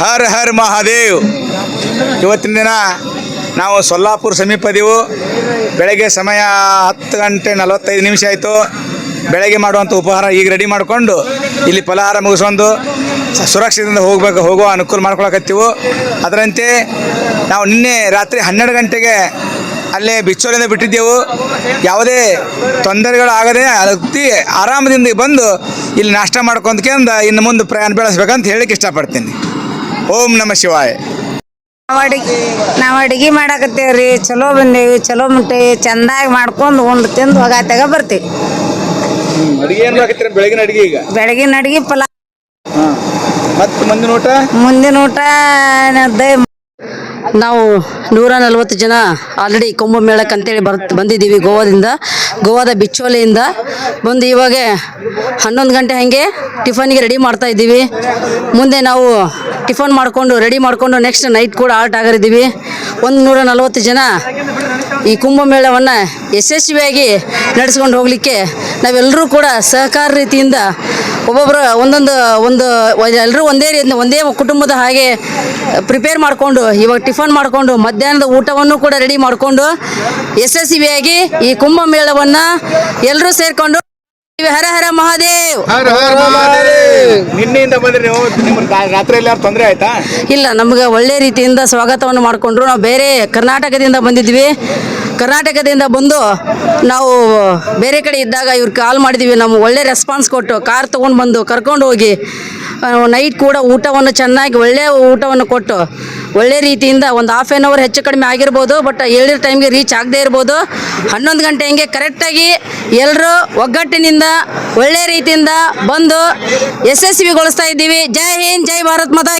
ಹರ್ ಹರ್ ಮಹಾದೇವ್. ಇವತ್ತಿನ ದಿನ ನಾವು ಸೊಲ್ಲಾಪುರ ಸಮೀಪದೆವು. ಬೆಳಗ್ಗೆ ಸಮಯ ಹತ್ತು ಗಂಟೆ ನಲವತ್ತೈದು ನಿಮಿಷ ಆಯಿತು. ಬೆಳಗ್ಗೆ ಮಾಡುವಂಥ ಉಪಹಾರ ಈಗ ರೆಡಿ ಮಾಡಿಕೊಂಡು ಇಲ್ಲಿ ಫಲಹಾರ ಮುಗಿಸ್ಕೊಂಡು ಸುರಕ್ಷಿತದಿಂದ ಹೋಗ್ಬೇಕು, ಹೋಗುವ ಅನುಕೂಲ ಮಾಡ್ಕೊಳಕತ್ತೀವು. ಅದರಂತೆ ನಾವು ನಿನ್ನೆ ರಾತ್ರಿ ಹನ್ನೆರಡು ಗಂಟೆಗೆ ಅಲ್ಲೇ ಬಿಚ್ಚೋಲಿಂದ ಬಿಟ್ಟಿದ್ದೆವು. ಯಾವುದೇ ತೊಂದರೆಗಳಾಗದೆ ಅತಿ ಆರಾಮದಿಂದ ಬಂದು ಇಲ್ಲಿ ನಾಷ್ಟ ಮಾಡ್ಕೊಂಡ್ಕೆಂದು ಇನ್ನು ಮುಂದೆ ಪ್ರಯಾಣ ಬೆಳೆಸ್ಬೇಕಂತ ಹೇಳಕ್ಕೆ ಇಷ್ಟಪಡ್ತೀನಿ. ಓಂ ನಮ ಶಿವಾಯ. ನಾವು ಅಡಿಗೆ ನಾವ್ ಅಡಿಗೆ ಮಾಡಾಕತ್ತೇವ್ರಿ. ಚಲೋ ಬಂದೇವಿ ಚಲೋ ಮುಟ್ಟೇವಿ. ಚಂದಾಗಿ ಮಾಡ್ಕೊಂಡು ಉಂಡು ತಿಂದು ಹೋಗಾತಾಗ ಬರ್ತೀವಿ. ಅಡಿಗೆ ಏನು ಮಾಡಕತ್ತೀರ ಬೆಳಗಿನ ಅಡಿಗೆ ಈಗ? ಬೆಳಗಿನ ಅಡಿಗೆ ಪಲಾವ್. ಮತ್ತು ಮುಂದಿನ ಊಟ? ಮುಂದಿನ ಊಟ ದ ನಾವು ನೂರ ನಲವತ್ತು ಜನ ಆಲ್ರೆಡಿ ಕುಂಭಮೇಳಕ್ಕೆ ಅಂತೇಳಿ ಬರ್, ಬಂದಿದ್ದೀವಿ ಗೋವಾದಿಂದ. ಗೋವಾದ ಬಿಚ್ಚೋಲೆಯಿಂದ ಬಂದು ಇವಾಗ ಹನ್ನೊಂದು ಗಂಟೆ ಹಾಗೆ ಟಿಫನ್ಗೆ ರೆಡಿ ಮಾಡ್ತಾ ಇದ್ದೀವಿ. ಮುಂದೆ ನಾವು ಟಿಫನ್ ಮಾಡಿಕೊಂಡು ರೆಡಿ ಮಾಡಿಕೊಂಡು ನೆಕ್ಸ್ಟ್ ನೈಟ್ ಕೂಡ ಆಲ್ಟ್ ಆಗಿದ್ದೀವಿ ಒಂದು ನೂರ ನಲವತ್ತು ಜನ ಈ ಕುಂಭಮೇಳವನ್ನು ಯಶಸ್ವಿಯಾಗಿ ನಡೆಸ್ಕೊಂಡು ಹೋಗಲಿಕ್ಕೆ ನಾವೆಲ್ಲರೂ ಕೂಡ ಸಹಕಾರ ರೀತಿಯಿಂದ ಒಬ್ಬೊಬ್ಬರು ಒಂದೊಂದು ಒಂದು ಎಲ್ಲರೂ ಒಂದೇ ರೀತಿ ಒಂದೇ ಕುಟುಂಬದ ಹಾಗೆ ಪ್ರಿಪೇರ್ ಮಾಡಿಕೊಂಡು ಇವಾಗ ಟಿಫನ್ ಮಾಡಿಕೊಂಡು ಮಧ್ಯಾಹ್ನದ ಊಟವನ್ನು ಕೂಡ ರೆಡಿ ಮಾಡಿಕೊಂಡು ಯಶಸ್ವಿಯಾಗಿ ಈ ಕುಂಭಮೇಳವನ್ನು ಎಲ್ಲರೂ ಸೇರಿಕೊಂಡು ಹರ ಹರ ಮಹಾದೇವ್! ನಿನ್ನೆಯಿಂದ ಬಂದ್ರಿ ನೀವು ನಿಮ್ಮ ರಾತ್ರಿ ಎಲ್ಲಾರು ತೊಂದರೆ ಆಯ್ತಾ? ಇಲ್ಲ ನಮ್ಗೆ ಒಳ್ಳೆ ರೀತಿಯಿಂದ ಸ್ವಾಗತವನ್ನು ಮಾಡಿಕೊಂಡ್ರು. ನಾವು ಬೇರೆ ಕರ್ನಾಟಕದಿಂದ ಬಂದಿದ್ವಿ. ಕರ್ನಾಟಕದಿಂದ ಬಂದು ನಾವು ಬೇರೆ ಕಡೆ ಇದ್ದಾಗ ಇವ್ರು ಕಾಲ್ ಮಾಡಿದ್ವಿ, ನಮ್ಗೆ ಒಳ್ಳೆ ರೆಸ್ಪಾನ್ಸ್ ಕೊಟ್ಟು, ಕಾರ್ ತೊಗೊಂಡು ಬಂದು ಕರ್ಕೊಂಡು ಹೋಗಿ. ನೈಟ್ ಕೂಡ ಊಟವನ್ನು ಚೆನ್ನಾಗಿ ಒಳ್ಳೆಯ ಊಟವನ್ನು ಕೊಟ್ಟು, ಒಳ್ಳೆ ರೀತಿಯಿಂದ ಒಂದು ಹಾಫ್ ಆನ್ ಅವರ್ ಹೆಚ್ಚು ಕಡಿಮೆ ಆಗಿರ್ಬೋದು ಬಟ್ ಹೇಳಿರೋ ಟೈಮ್ಗೆ ರೀಚ್ ಆಗದೇ ಇರ್ಬೋದು. ಹನ್ನೊಂದು ಗಂಟೆ ಹಂಗೆ ಕರೆಕ್ಟಾಗಿ ಎಲ್ಲರೂ ಒಗ್ಗಟ್ಟಿನಿಂದ, ಒಳ್ಳೆ ರೀತಿಯಿಂದ ಬಂದು ಯಶಸ್ವಿಗೊಳಿಸ್ತಾ ಇದ್ದೀವಿ. ಜೈ ಹಿಂದ್, ಜೈ ಭಾರತ್ ಮಾತಾ